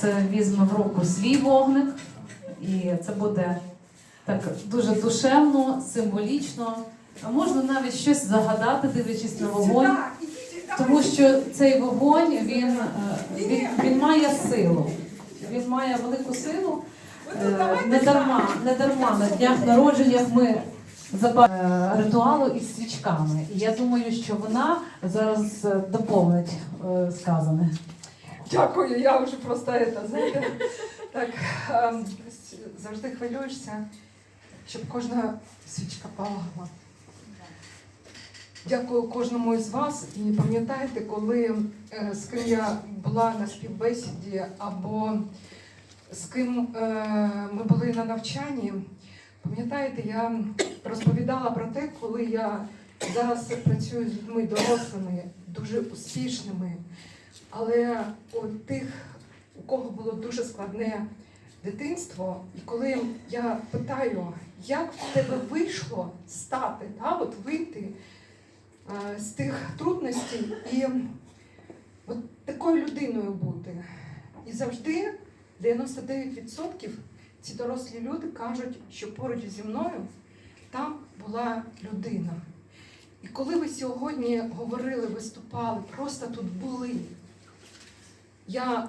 Це візьме в руку свій вогник, і це буде так дуже душевно, символічно. А можна навіть щось загадати, дивлячись на вогонь, тому що цей вогонь він, е, він, він має силу. Він має велику силу. Е, Не дарма, не дарма на днях народженнях ми запа- е, ритуалу із свічками. І я думаю, що вона зараз доповнить сказане. Дякую, я вже просто это, знаєте, так ем, завжди хвилюєшся, щоб кожна свічка палала. Дякую кожному із вас. І пам'ятаєте, коли з ким я була на співбесіді або з ким е, ми були на навчанні, пам'ятаєте, я розповідала про те, коли я зараз працюю з людьми дорослими, дуже успішними. Але тих, у кого було дуже складне дитинство, і коли я питаю, як в тебе вийшло стати, да, от вийти е, з тих трудностей і от такою людиною бути. І завжди 99% ці дорослі люди кажуть, що поруч зі мною там була людина. І коли ви сьогодні говорили, виступали, просто тут були, я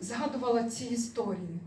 згадувала ці історії.